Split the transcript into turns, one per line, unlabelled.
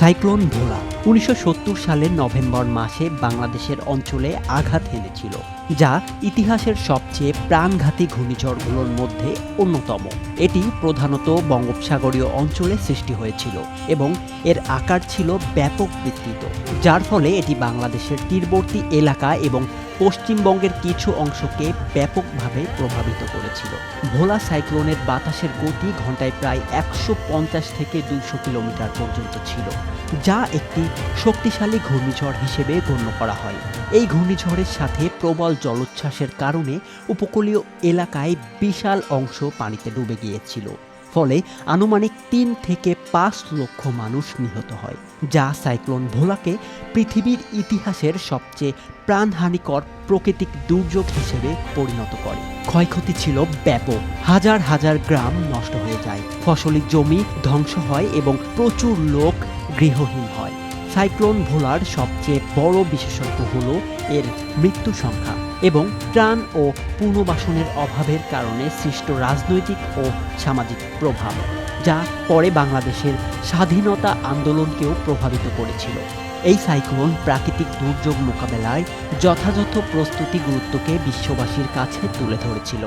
Cyclone ভোলা উনিশশো সালের November মাসে বাংলাদেশের অঞ্চলে আঘাত এনেছিল যা ইতিহাসের সবচেয়ে প্রাণঘাতী ঘূর্ণিঝড়গুলোর মধ্যে অন্যতম। এটি প্রধানত বঙ্গোপসাগরীয় অঞ্চলে সৃষ্টি হয়েছিল এবং এর আকার ছিল ব্যাপক বিস্তৃত, যার ফলে এটি বাংলাদেশের তীরবর্তী এলাকা এবং পশ্চিমবঙ্গের কিছু অংশকে ব্যাপকভাবে প্রভাবিত করেছিল। ভোলা সাইক্লোনের বাতাসের গতি ঘন্টায় প্রায় একশো পঞ্চাশ থেকে দুইশো কিলোমিটার পর্যন্ত ছিল, যা একটি শক্তিশালী ঘূর্ণিঝড় হিসেবে গণ্য করা হয়। এই ঘূর্ণিঝড়ের সাথে প্রবল জলোচ্ছ্বাসের কারণে উপকূলীয় এলাকায় বিশাল অংশ পানিতে ডুবে গিয়েছিল। ফলে আনুমানিক তিন থেকে পাঁচ লক্ষ মানুষ নিহত হয়, যা সাইক্লোন ভোলাকে পৃথিবীর ইতিহাসের সবচেয়ে প্রাণহানিকর প্রাকৃতিক দুর্যোগ হিসেবে পরিণত করে। ক্ষয়ক্ষতি ছিল ব্যাপক, হাজার হাজার গ্রাম নষ্ট হয়ে যায়, ফসলি জমি ধ্বংস হয় এবং প্রচুর লোক গৃহহীন হয়। সাইক্লোন ভোলার সবচেয়ে বড় বিশেষত্ব হলো এর মৃত্যু সংখ্যা এবং ত্রাণ ও পুনর্বাসনের অভাবের কারণে সৃষ্ট রাজনৈতিক ও সামাজিক প্রভাব, যা পরে বাংলাদেশের স্বাধীনতা আন্দোলনকেও প্রভাবিত করেছিল। এই সাইক্লোন প্রাকৃতিক দুর্যোগ মোকাবেলায় যথাযথ প্রস্তুতি গুরুত্বকে বিশ্ববাসীর কাছে তুলে ধরেছিল।